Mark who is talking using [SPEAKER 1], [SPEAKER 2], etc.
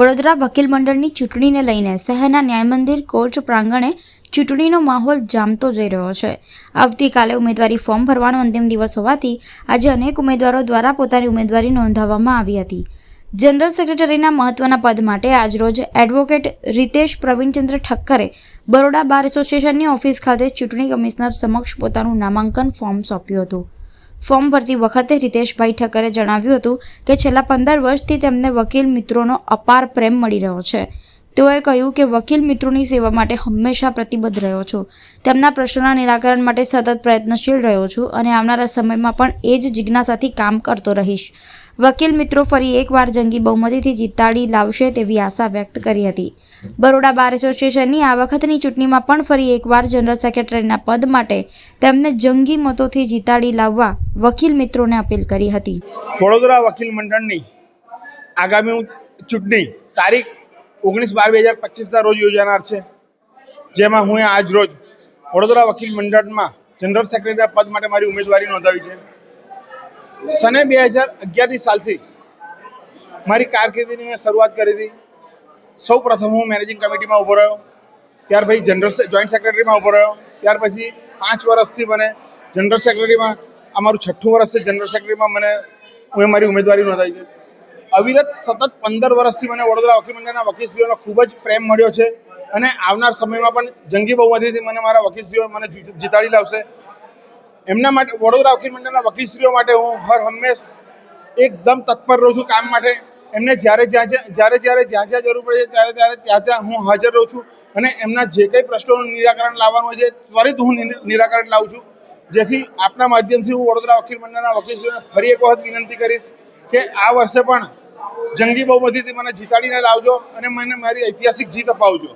[SPEAKER 1] વડોદરા વકીલ મંડળની ચૂંટણીને લઈને શહેરના ન્યાય મંદિર કોર્ટ પ્રાંગણે ચૂંટણીનો માહોલ જામતો જઈ રહ્યો છે. આવતીકાલે ઉમેદવારી ફોર્મ ભરવાનો અંતિમ દિવસ હોવાથી આજે અનેક ઉમેદવારો દ્વારા પોતાની ઉમેદવારી નોંધાવવામાં આવી હતી. જનરલ સેક્રેટરીના મહત્વના પદ માટે આજરોજ એડવોકેટ રીતેશ પ્રવીણચંદ્ર ઠક્કરે બરોડા બાર એસોસિએશનની ઓફિસ ખાતે ચૂંટણી કમિશનર સમક્ષ પોતાનું નામાંકન ફોર્મ સોંપ્યું હતું. ફોર્મ ભરતી વખતે રીતેશભાઈ ઠક્કરે જણાવ્યું હતું કે છેલ્લા પંદર વર્ષથી તેમને વકીલ મિત્રોનો અપાર પ્રેમ મળી રહ્યો છે. તેઓએ કહ્યું કે વકીલ મિત્રોની સેવા માટે હંમેશા પ્રતિબદ્ધ રહ્યો છું. તેમના પ્રશ્નોના નિરાકરણ માટે સતત પ્રયત્નશીલ રહ્યો છું અને આવનારા સમયમાં પણ એ જ જિજ્ઞાસાથી કામ કરતો રહીશ. વકીલ મિત્રો ફરી એકવાર જંગી બહુમતીથી જીતાડી લાવશે તેવી આશા વ્યક્ત કરી હતી. બરોડા બાર એસોસિએશનની આ વખતની ચૂંટણીમાં પણ ફરી એકવાર જનરલ સેક્રેટરીના પદ માટે તેમને જંગી મતોથી જીતાડી લાવવા વકીલ મિત્રોને અપીલ કરી હતી.
[SPEAKER 2] વડોદરા વકીલ મંડળની આગામી ચૂંટણી તારીખ ઓગણીસ બાર બે હજાર પચીસના રોજ યોજાનાર છે. જેમાં હું આજ રોજ વડોદરા વકીલ મંડળમાં જનરલ સેક્રેટરી પદ માટે મારી ઉમેદવારી નોંધાવી છે. સને બે હજાર અગિયારની સાલથી મારી કારકિર્દીની મેં શરૂઆત કરી હતી. સૌ પ્રથમ હું મેનેજિંગ કમિટીમાં ઊભો રહ્યો. ત્યાર પછી જનરલ જોઈન્ટ સેક્રેટરીમાં ઊભો રહ્યો. ત્યાર પછી પાંચ વર્ષથી મને જનરલ સેક્રેટરીમાં અમારું છઠ્ઠું વર્ષ છે જનરલ સેક્રેટરીમાં મને, હું મારી ઉમેદવારી નોંધાવી છે. અવિરત સતત પંદર વર્ષથી મને વડોદરા વકીલ મંડળના વકીલશ્રીઓનો ખૂબ જ પ્રેમ મળ્યો છે અને આવનાર સમયમાં પણ જંગી બહુમતીથી મને મારા વકીલશ્રીઓ મને જીત- જીતાડી લાવશે. એમના માટે વડોદરા વકીલ મંડળના વકીલશ્રીઓ માટે હું હર હંમેશ એકદમ તત્પર રહું છું કામ માટે. એમને જ્યારે જ્યાં જ્યાં જ્યારે જ્યારે જ્યાં જ્યાં જરૂર પડે છે ત્યારે ત્યારે ત્યાં ત્યાં હું હાજર રહું છું અને એમના જે કંઈ પ્રશ્નોનું નિરાકરણ લાવવાનું હોય છે ત્વરિત હું નિરાકરણ લાવું છું. જેથી આપના માધ્યમથી હું વડોદરા વકીલ મંડળના વકીલશ્રીઓને ફરી એક વખત વિનંતી કરીશ કે આ વર્ષે પણ જંગી બહુમતીથી મને જીતાડીને લાવજો અને મને મારી ઐતિહાસિક જીત અપાવજો.